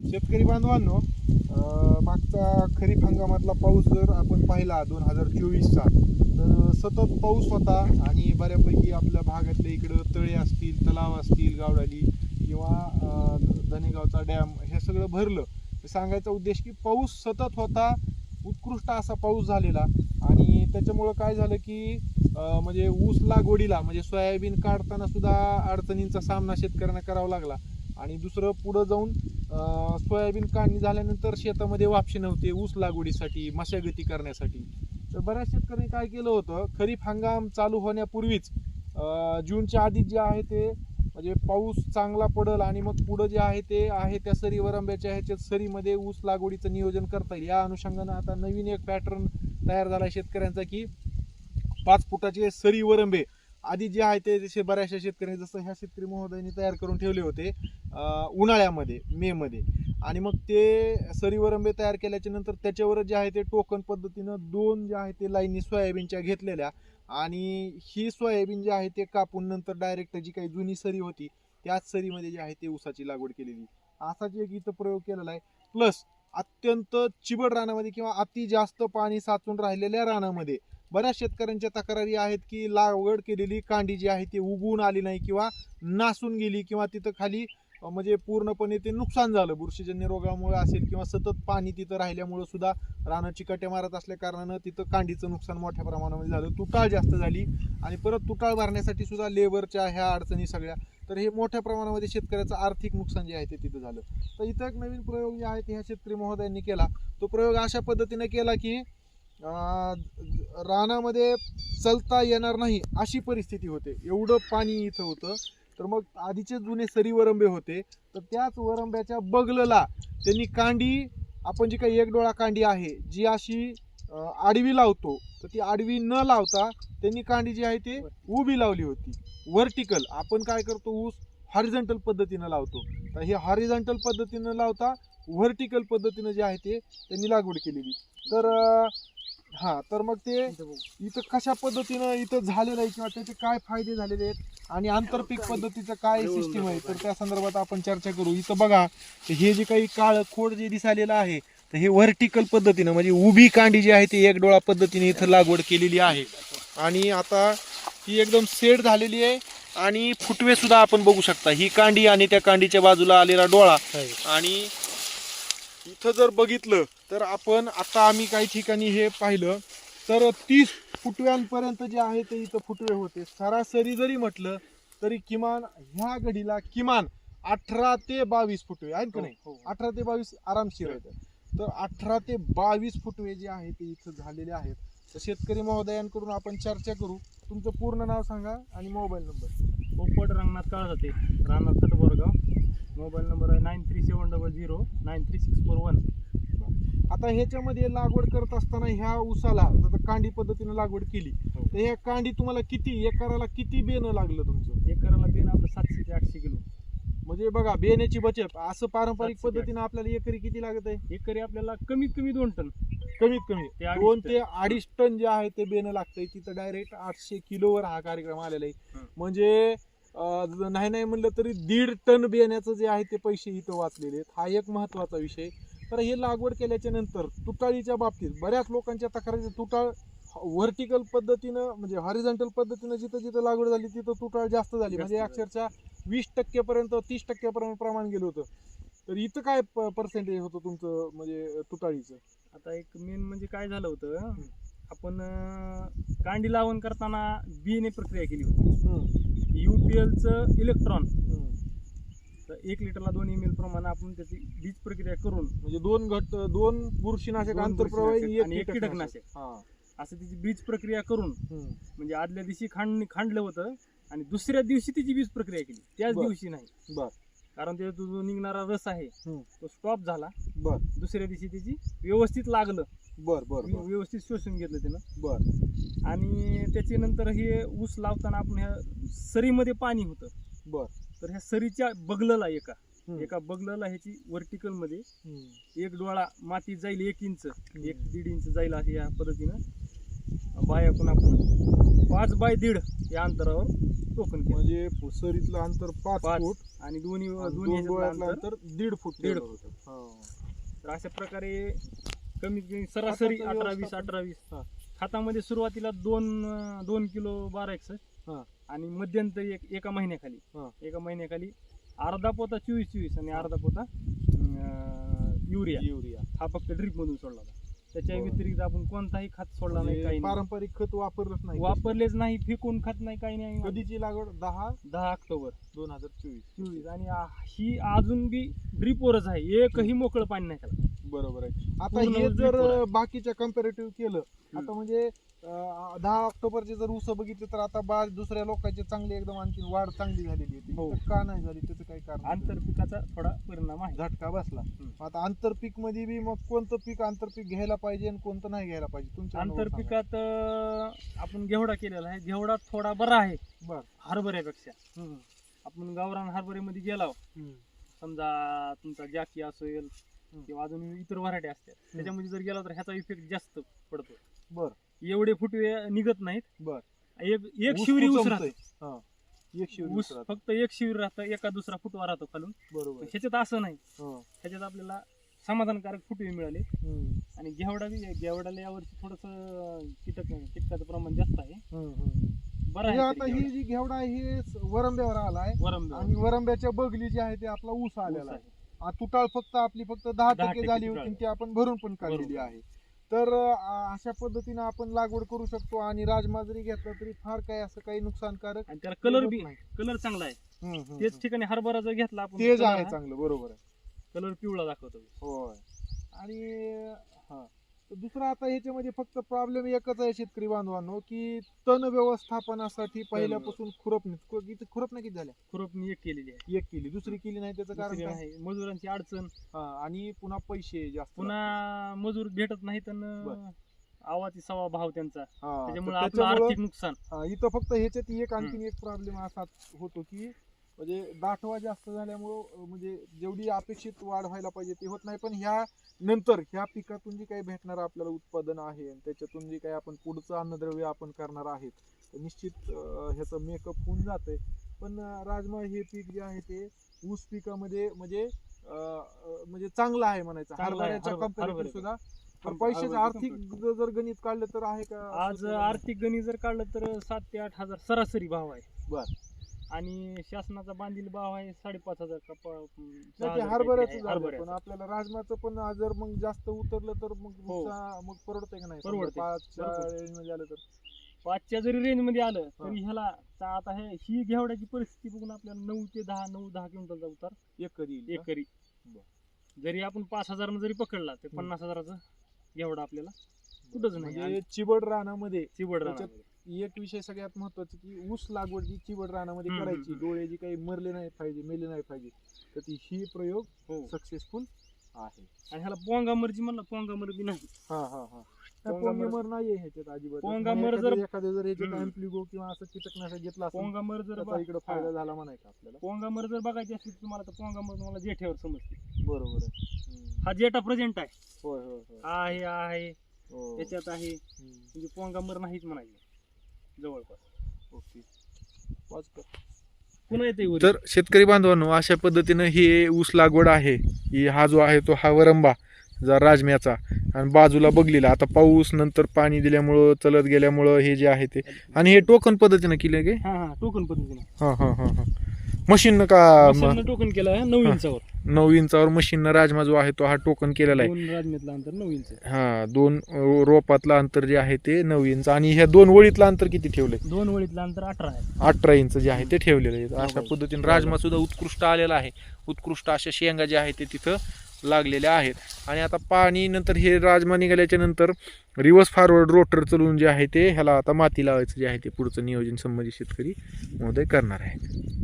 शेतकरी बांधवांनो मागचा खरीप हंगामातला पाऊस जर आपण पाहिला दोन हजार चोवीसचा तर सतत पाऊस होता आणि बऱ्यापैकी आपल्या भागातले इकडं तळे असतील तलाव असतील गावडाली किंवा धनेगावचा डॅम हे सगळं भरलं. सांगायचा उद्देश की पाऊस सतत होता उत्कृष्ट असा पाऊस झालेला आणि त्याच्यामुळं काय झालं की म्हणजे ऊस लागवडीला म्हणजे सोयाबीन काढताना सुद्धा अडचणींचा सामना शेतकऱ्यांना करावा लागला आणि दुसरं पुढं जाऊन सोयाबीन काढणी झाल्यानंतर शेतामध्ये वापशी नव्हते ऊस लागवडीसाठी मशागती करण्यासाठी. तर बऱ्याच शेतकऱ्यांनी काय केलं होतं खरीप हंगाम चालू होण्यापूर्वीच जूनच्या आधी जे आहे ते म्हणजे पाऊस चांगला पडल आणि मग पुढं जे आहे ते आहे त्या सरीवर आंब्याच्या ह्याच्यात सरीमध्ये ऊस लागवडीचं नियोजन करता येईल. या अनुषंगानं आता नवीन एक पॅटर्न तयार झाला शेतकऱ्यांचा की पाच फुटाचे सरी वरंबे आधी जे आहे ते जसे बऱ्याचशा शेतकऱ्यांनी जसं ह्या शेतकरी महोदयांनी तयार करून ठेवले होते उन्हाळ्यामध्ये मे मध्ये आणि मग ते सरीवरंबे तयार केल्याच्यानंतर त्याच्यावर जे आहे ते टोकन पद्धतीनं दोन जे आहे ते लाईनी सोयाबीनच्या घेतलेल्या आणि ही सोयाबीन जे आहे ते कापून नंतर डायरेक्ट जी काही जुनी सरी होती त्याच सरीमध्ये जे आहे ते ऊसाची लागवड केलेली. असाच एक इथं प्रयोग केलेला आहे. प्लस अत्यंत चिबड रानामध्ये किंवा अति जास्त पाणी साचून राहिलेल्या रानामध्ये बऱ्याच शेतकऱ्यांच्या तक्रारी आहेत की लागवड केलेली कांडी जी आहे ती उगवून आली नाही किंवा नासून गेली किंवा तिथं खाली म्हणजे पूर्णपणे ते नुकसान झालं. बुरशीजन्य रोगामुळे असेल किंवा सतत पाणी तिथं राहिल्यामुळे सुद्धा रानं चिकाट्या मारत असल्या कारणानं तिथं कांडीचं नुकसान मोठ्या प्रमाणामध्ये झालं. तुटाळ जास्त झाली आणि परत तुटाळ भरण्यासाठी सुद्धा लेबरच्या ह्या अडचणी सगळ्या. तर हे मोठ्या प्रमाणामध्ये शेतकऱ्याचं आर्थिक नुकसान जे आहे ते तिथं झालं. तर इथं एक नवीन प्रयोग जे आहे ते ह्या शेतकरी महोदयांनी केला. तो प्रयोग अशा पद्धतीने केला की रानामध्ये चलता येणार नाही अशी परिस्थिती होते. एवढं पाणी इथं होतं. तर मग आधीचे जुने सरी वरंबे होते. तर त्याच वरंब्याच्या बगलला त्यांनी कांडी आपण जी काही एक डोळा कांडी आहे जी अशी आडवी लावतो. तर ती आडवी न लावता त्यांनी कांडी जी आहे ते उभी लावली होती. व्हर्टिकल आपण काय करतो ऊस हॉरिझॉन्टल पद्धतीनं लावतो. तर हे हॉरिझॉन्टल पद्धतीनं लावता व्हर्टिकल पद्धतीनं जे आहे ते त्यांनी लागवड केलेली. तर हा तर मग ते इथं कशा पद्धतीनं इथं झालेलं आहे किंवा त्याचे काय फायदे झालेले आहेत आणि आंतरपीक पद्धतीचं काय सिस्टीम आहे? तर त्या संदर्भात आपण चर्चा करू. इथं बघा हे जे काही काळ खोड जे दिसालेलं आहे तर हे व्हर्टिकल पद्धतीनं म्हणजे उभी कांडी जी आहे ती एक डोळा पद्धतीने इथं लागवड केलेली आहे. आणि आता ही एकदम सेट झालेली आहे आणि फुटवे सुद्धा आपण बघू शकता. ही कांडी आणि त्या कांडीच्या बाजूला आलेला डोळा आणि इथं जर बघितलं तर आपण आता आम्ही काही ठिकाणी हे पाहिलं तर तीस फुटव्यांपर्यंत जे आहे ते इथं फुटवे होते. सरासरी जरी म्हटलं तरी किमान ह्या घडीला किमान अठरा ते बावीस फुटवे आहेत का नाही? अठरा ते बावीस आरामशीर आहेत. तर अठरा ते बावीस फुटवे जे आहे ते इथं झालेले आहेत. तर शेतकरी महोदयांकडून आपण चर्चा करू. तुमचं पूर्ण नाव सांगा आणि मोबाईल नंबर. पोपट रंगनाथ काळ जाते रानात तटबोरगाव मोबाईल नंबर आहे nine three seven double zero nine three six four one आता ह्याच्यामध्ये लागवड करत असताना ह्या उसाला आता कांडी पद्धतीने लागवड केली. हो. तर ह्या कांडी तुम्हाला किती एकराला किती बेणं लागलं तुमचं? एकराला बेन आपलं सातशे ते आठशे किलो. म्हणजे बघा बेण्याची बचत असं पारंपरिक पद्धतीने आपल्याला एकरी किती लागत आहे? एकरी आपल्याला कमीत कमी दोन टन. कमीत कमी. दोन. ते अडीच टन जे आहे ते बेणं लागतंय. तिथं डायरेक्ट आठशे किलोवर हा कार्यक्रम आलेला आहे. म्हणजे नाही नाही म्हणलं तरी दीड टन बेण्याचं जे आहे ते पैसे इथं वाचलेले आहेत. हा एक महत्त्वाचा विषय. तर हे लागवड केल्याच्यानंतर तुटाळीच्या बाबतीत बऱ्याच लोकांच्या तक्रारी तुटाळ व्हर्टिकल पद्धतीनं म्हणजे हॉरिझॉन्टल पद्धतीनं जिथं जिथं लागवड झाली तिथं तुटाळ जास्त झाली. म्हणजे. अक्षरशः वीस टक्केपर्यंत तीस टक्क्यापर्यंत प्रमाण गेलं होतं. तर इथं काय पर्सेंटेज होतं तुमचं म्हणजे तुटाळीचं आता एक मेन म्हणजे काय झालं होतं आपण कांडी लावण करताना बियाणे प्रक्रिया केली होती. हम्म, युपीएलचं इलेक्ट्रॉन हम्म. तर एक लिटरला दोन एम एल प्रमाणे आपण त्याची बीज प्रक्रिया करून म्हणजे दोन घट दोन बुरशीनाशक आंतरप्रवाही आणि एक कीटकनाशक. हा असं त्याची बीज प्रक्रिया करून. म्हणजे आदल्या दिवशी खांड खांडलं होतं आणि दुसऱ्या दिवशी त्याची बीज प्रक्रिया केली त्याच. दिवशी नाही बर कारण त्याचा जो निघणारा रस आहे. तो स्टॉप झाला बर दुसऱ्या दिवशी त्याची व्यवस्थित लागलं बर बर बर व्यवस्थित शोषून घेतलं त्यानं बर आणि त्याच्यानंतर हे ऊस लावताना आपण ह्या सरीमध्ये पाणी होतं बर तर ह्या सरीच्या बगलला एका हम्म. एका बगलला ह्याची वर्टिकलमध्ये हम्म. एक डोळा माती जाईल एक इंच एक दीड इंच जाईल अशी या पद्धतीनं बायाकून आपण पाच बाय दीड या अंतरावर टोकन केलं म्हणजे सरीतलं अंतर पाच पाच फूट आणि दोन्ही आणि दोन्ही दोन ह्याच्यातलं डोळ्यातलं अंतर अंतर दीड फूट दीड ठेवलं होतं. हा. तर अशा प्रकारे कमीत कमी सरासरी खताचं अठरा वीस व्यवस्थापन. अठरा वीस हा. खतामध्ये सुरुवातीला दोन अं, दोन किलो बारा एकसष्ट हा. आणि मध्यंतरी एक एका महिन्याखाली. हा. एका महिन्याखाली अर्धा पोता चोवीस चोवीस आणि अर्धा पोता अं, युरिया. युरिया. हा फक्त ड्रीप मधून सोडला होता. त्याच्या बरं. व्यतिरिक्त आपण कोणताही खत सोडला नाही म्हणजे काही नाही. पारंपरिक खत वापरलंच नाही. वापरलेच नाही फेकून खत नाही काही नाही. कधीची लागवड? दहा? दहा ऑक्टोबर. दोन हजार चोवीस. चोवीस. आणि आ- ही अजून बी ड्रीपवरच आहे. एकही मोकळं पाणी नाही त्याला. बरोबर आहे. आता पूर्ण हे जर आहे. बाकीच्या कम्पॅरेटिव्ह केलं आता म्हणजे अं, दहा ऑक्टोबरचे जर ऊस बघितले तर आता बा दुसऱ्या लोकांचे चांगले एकदम आणखी वाढ चांगली झालेली हो. इथं का नाही झाली? त्याचं काही कारण आंतरपिकाचा थोडा परिणाम आहे. झटका बसला. हम्म. आता आंतरपीकमध्ये बी मग कोणतं पीक आंतरपीक घ्यायला पाहिजे आणि कोणतं नाही घ्यायला पाहिजे? तुमच्या सांगा. आंतरपिकात अं, आपण घेवडा केलेला आहे. घेवडा थोडा बरा आहे. बर. हरभऱ्यापेक्षा. हम्म. आपण गावरान हरभऱ्यामध्ये गेला. समजा तुमचा जाकी असेल किंवा अजून इतर व्हरायटी असतात त्याच्यामध्ये जर गेला तर ह्याचा इफेक्ट जास्त पडतो बर एवढे फुटवे निघत नाहीत बर एक एक शिवरी ऊस. राहतो हा. एक शिवरी. फक्त एक शिवर राहतं एका दुसरा फुटवा राहतो खालून बरोबर. ह्याच्यात असं नाही हा. ह्याच्यात आपल्याला समाधानकारक फुटवे मिळाले. आणि घेवडा घेवडाला यावर्षी थोडस कीटक कीटकाचं प्रमाण जास्त आहे. बरं आहे आता ही. जी घेवडा आहे हे वरंब्यावर आलाय आणि वरंब्याच्या बगली जी आहे ते आपला ऊस आलेला आहे. आ, तुटाळ फक्त आपली फक्त दहा दहा टक्के टक्के झाली. होती ती आपण भरून पण काढलेली बरोबर. आहे तर अशा पद्धतीने आपण लागवड करू शकतो आणि राजमाजरी घेतला तरी फार काही असं काही नुकसानकारक आणि त्याला कलर बी नाही. कलर चांगला आहे हम्म, हम्म, तेच हम्म. ठिकाणी हरभरा जर घेतला आपण तेज आहे चांगलं बरोबर आहे कलर पिवळा दाखवतो होय आणि हा दुसरा आता ह्याच्यामध्ये फक्त प्रॉब्लेम एकच आहे शेतकरी बांधवांनो की तण व्यवस्थापनासाठी पहिल्यापासून खुरपणी खुरपण्या किती झाल्या? खुरपणी एक केलेली आहे. एक केली. दुसरी केली नाही त्याचं कारण काय? आहे मजुरांची अडचण. आणि पुन्हा पैसे जास्त. पुन्हा मजूर भेटत नाहीत आणि बरं. आवाची सवा भाव त्यांचा. हा, तर त्याच्यामुळे आपलं त्याच्यामुळं- आर्थिक नुकसान. हा, इथं फक्त ह्याच्यात एक आणखीन एक प्रॉब्लेम असा होतो की म्हणजे दाठवा जास्त झाल्यामुळं म्हणजे जेवढी अपेक्षित वाढ व्हायला पाहिजे ते होत नाही. पण ह्या नंतर ह्या पिकातून जे काही भेटणार आपल्याला उत्पादन आहे आणि त्याच्यातून जे काही आपण पुढचं अन्नद्रव्य आपण करणार आहेत तर निश्चित ह्याचं मेकअप होऊन जातंय. पण अं, राजमा हे पीक जे आहे ते ऊस पिकामध्ये म्हणजे म्हणजे चांगलं आहे म्हणायचं. आहे, हरभऱ्याच्या. सुद्धा पण पैशाचं आर्थिक जर गणित काढलं तर आहे का? आज आर्थिक गणित जर काढलं तर सात ते आठ हजार सरासरी भाव आहे. बर. आणि शासनाचा बांधील भाव आहे साडेपाच हजार का प- सहा नाही ते हजार काहीतरी हरभऱ्याचं आहे, झालं हरभऱ्याचं. पण आपल्याला राजमाचं पण जर मग जास्त उतरलं तर मग हो. मग परवडतंय का नाही परवडतंय. समजा पाचच्या range मध्ये आलं तर पाचच्या जरी रेंजमध्ये आलं. तरी ह्याला चा- आता हे ही घेवड्याची परिस्थिती बघून आपल्याला नऊ ते दहा नऊ दहा क्विंटलचा उतार एक कधी येईल का? एकरी जरी आपण पाच हजार जरी पकडला तर पन्नास हजाराचा घेवडा आपल्याला कुठंच नाही म्हणजे चिबड रानामध्ये त्याच्यात राहणार. एक विषय सगळ्यात महत्त्वाचा की ऊस लागवड जी चिबड रानामध्ये करायची डोळे जी काही मरले नाही पाहिजे मेले नाही पाहिजे तर ती ही प्रयोग हो. सक्सेसफुल आहे. आणि ह्याला पोंगामरची म्हणलं पोंगामर बी नाही. हा हा हा. पोंगामर- पोंगेमर नाहीये ह्याच्यात अजिबात. पोंगामर एखादं- जर- एखादं जर ह्याच्यात. अँप्लिगो किंवा असं कीटकनाशक घेतला पोंगामर जर इकडे फायदा झाला म्हणायचा आपल्याला. पोंगामर जर बघायची असली तुम्हाला तर पोंगामर तुम्हाला जेठ्यावर समजते. बरोबर आहे. हा जेटा प्रेझेंट आहे. होय होय होय. हा आहे हा आहे. हो. त्याच्यात आहे. म्हणजे पोंगामर नाहीच म्हणायचे. जवळपास. ओके. वाच कर. पुन्हा येते वरी. तर शेतकरी बांधवांनो अशा पद्धतीनं ही ऊस लागवड आहे. ही हा जो आहे तो हा वरंबा जा राजम्याचा. आणि बाजूला बघलेला आता पाऊस नंतर पाणी दिल्यामुळं चलत गेल्यामुळं हे जे आहे ते. आणि हे टोकन पद्धतीनं केलं गे हा हा टोकन पद्धतीने. हा हा हा हा. मशीननं का मशीननं टोकन केलं आहे नऊ. इंचावर. नऊ इंचावर मशीननं राजमा जो आहे तो हा टोकन केलेला आहे. दोन राजमेतलं अंतर नऊ इंच. हा दोन रोपातलं अंतर जे आहे ते नऊ इंच. आणि ह्या दोन वळीतलं अंतर किती ठेवलंय? दोन वळीतलं अंतर अठरा आहे. अठरा इंच जे आहे ते ठेवलेलं आहे. अशा. पद्धतीने राजमा सुद्धा उत्कृष्ट आलेला आहे. उत्कृष्ट अशा शेंगा ज्या आहेत ते तिथं लागलेल्या आहेत. आणि आता पाणी नंतर हे राजमा निघाल्याच्या नंतर रिव्हर्स फॉरवर्ड रोटर चालवून जे आहे ते ह्याला आता माती लावायचं जे आहे ते पुढचं नियोजन संबंधित शेतकरी महोदय करणार आहेत.